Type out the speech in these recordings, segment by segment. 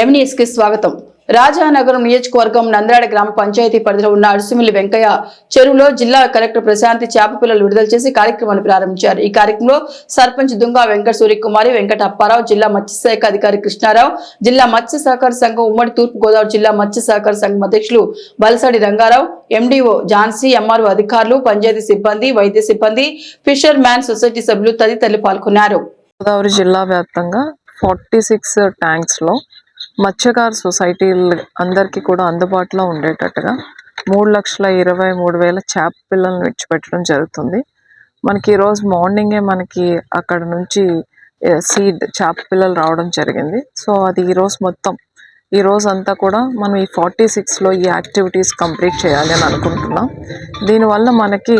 ఎంనీఎస్కి స్వాగతం. రాజానగరం నియోజకవర్గం నంద్రాడ గ్రామ పంచాయతీ పరిధిలో ఉన్న అడుసుమిల్లి వెంకయ్య చెరువులో జిల్లా కలెక్టర్ ప్రశాంతి చేప పిల్లలు విడుదల చేసి కార్యక్రమాన్ని ప్రారంభించారు. ఈ కార్యక్రమంలో సర్పంచ్ దుంగ వెంకట సూర్యకుమారి వెంకట అప్పారావు జిల్లా మత్స్యశాఖ అధికారి కృష్ణారావు జిల్లా మత్స్య సహకార సంఘం ఉమ్మడి తూర్పు గోదావరి జిల్లా మత్స్య సహకార సంఘం అధ్యక్షులు బలసాడి రంగారావు ఎండిఓ ఝాన్సీ ఎంఆర్ఓ అధికారులు పంచాయతీ సిబ్బంది వైద్య సిబ్బంది ఫిషర్ మ్యాన్ సొసైటీ సభ్యులు తదితరులు పాల్గొన్నారు. గోదావరి జిల్లా వ్యాప్తంగా ఫార్టీ సిక్స్ ట్యాంక్స్లో మత్స్యకార సొసైటీలు అందరికీ కూడా అందుబాటులో ఉండేటట్టుగా మూడు లక్షల ఇరవై మూడు వేల చేప పిల్లలను విడిచిపెట్టడం జరుగుతుంది. మనకి ఈరోజు మార్నింగే మనకి అక్కడ నుంచి సీడ్ చేప పిల్లలు రావడం జరిగింది. సో అది ఈరోజు మొత్తం ఈ రోజంతా కూడా మనం ఈ ఫార్టీ సిక్స్లో ఈ యాక్టివిటీస్ కంప్లీట్ చేయాలి అని అనుకుంటున్నాం. దీనివల్ల మనకి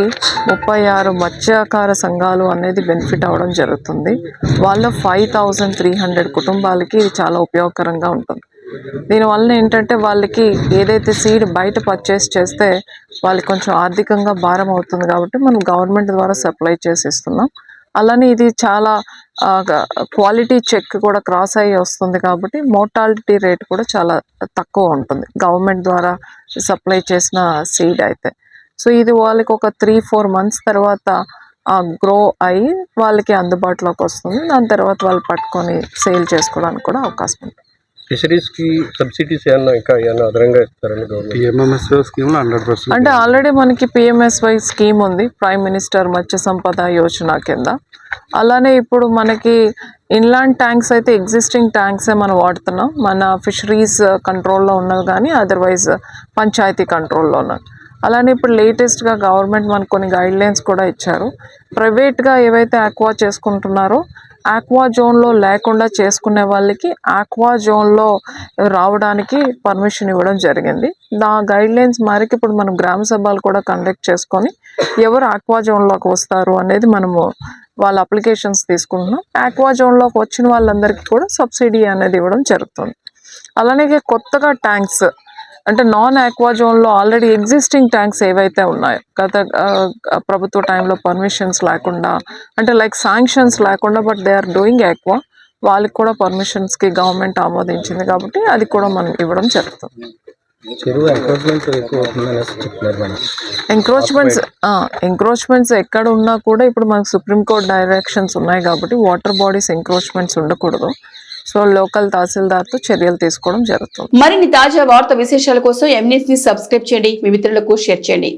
ముప్పై ఆరు మత్స్యకార సంఘాలు అనేది బెనిఫిట్ అవ్వడం జరుగుతుంది. వాళ్ళ ఫైవ్ థౌజండ్ త్రీ హండ్రెడ్ కుటుంబాలకి ఇది చాలా ఉపయోగకరంగా ఉంటుంది. దీనివల్ల ఏంటంటే వాళ్ళకి ఏదైతే సీడ్ బయట పర్చేస్ చేస్తే వాళ్ళకి కొంచెం ఆర్థికంగా భారం అవుతుంది కాబట్టి మనం గవర్నమెంట్ ద్వారా సప్లై చేసి ఇస్తున్నాం అలానే ఇది చాలా క్వాలిటీ చెక్ కూడా క్రాస్ అయ్యి వస్తుంది కాబట్టి మోర్టాలిటీ రేట్ కూడా చాలా తక్కువ ఉంటుంది. గవర్నమెంట్ ద్వారా సప్లై చేసిన సీడ్ అయితే. సో ఇది వాళ్ళకి ఒక త్రీ ఫోర్ మంత్స్ తర్వాత గ్రో అయ్యి వాళ్ళకి అందుబాటులోకి వస్తుంది. దాని తర్వాత వాళ్ళు పట్టుకొని సేల్ చేసుకోవడానికి కూడా అవకాశం ఉంటుంది. ఫిషరీస్కి సబ్సిడీస్ ఏమన్నా ఇంకా ఏమన్నా అదనంగా ఇస్తారని గవర్నమెంట్? పిఎంఎంఎస్ స్కీమ్లో హండ్రెడ్ పర్సెంట్ అంటే ఆల్రెడీ మనకి పిఎంఎస్వై స్కీమ్ ఉంది ప్రైమ్ మినిస్టర్ మత్స్య సంపద యోజన కింద. అలానే ఇప్పుడు మనకి ఇన్లాండ్ ట్యాంక్స్ అయితే ఎగ్జిస్టింగ్ ట్యాంక్సే మనం వాడుతున్నాం. మన ఫిషరీస్ కంట్రోల్లో ఉన్నవి కానీ అదర్వైజ్ పంచాయతీ కంట్రోల్లో ఉన్నవి అలానే ఇప్పుడు లేటెస్ట్గా గవర్నమెంట్ మనకు కొన్ని గైడ్ లైన్స్ కూడా ఇచ్చారు. ప్రైవేట్గా ఏవైతే ఆక్వా చేసుకుంటున్నారో ఆక్వా జోన్లో లేకుండా చేసుకునే వాళ్ళకి ఆక్వా జోన్లో రావడానికి పర్మిషన్ ఇవ్వడం జరిగింది. దా గైడ్ లైన్స్ మేరకు ఇప్పుడు మనం గ్రామ సభలు కూడా కండక్ట్ చేసుకొని ఎవరు ఆక్వా జోన్లోకి వస్తారు అనేది మనము వాళ్ళ అప్లికేషన్స్ తీసుకుంటున్నాం. ఆక్వా జోన్లోకి వచ్చిన వాళ్ళందరికీ కూడా సబ్సిడీ అనేది ఇవ్వడం జరుగుతుంది. అలానే కొత్తగా ట్యాంక్స్ అంటే నాన్ ఆక్వా జోన్లో ఆల్రెడీ ఎగ్జిస్టింగ్ ట్యాంక్స్ ఏవైతే ఉన్నాయో గత ప్రభుత్వ టైంలో పర్మిషన్స్ లేకుండా అంటే లైక్ శాంక్షన్స్ లేకుండా but they are doing aqua వాళ్ళకి కూడా పర్మిషన్స్కి గవర్నమెంట్ ఆమోదించింది కాబట్టి అది కూడా మనం ఇవ్వడం జరుగుతుంది. ఎంక్రోచ్మెంట్స్ ఎంక్రోచ్మెంట్స్ ఎక్కడ ఉన్నా కూడా ఇప్పుడు మనకు సుప్రీంకోర్టు డైరెక్షన్స్ ఉన్నాయి కాబట్టి వాటర్ బాడీస్ ఎంక్రోచ్మెంట్స్ ఉండకూడదు. సో లోకల్ తహసీల్దార్తో చర్యలు తీసుకోవడం జరుగుతుంది. మరిన్ని తాజా వార్త విశేషాల కోసం ఎంఎస్ని సబ్స్క్రైబ్ చేయండి. మీ మిత్రులకు షేర్ చేయండి.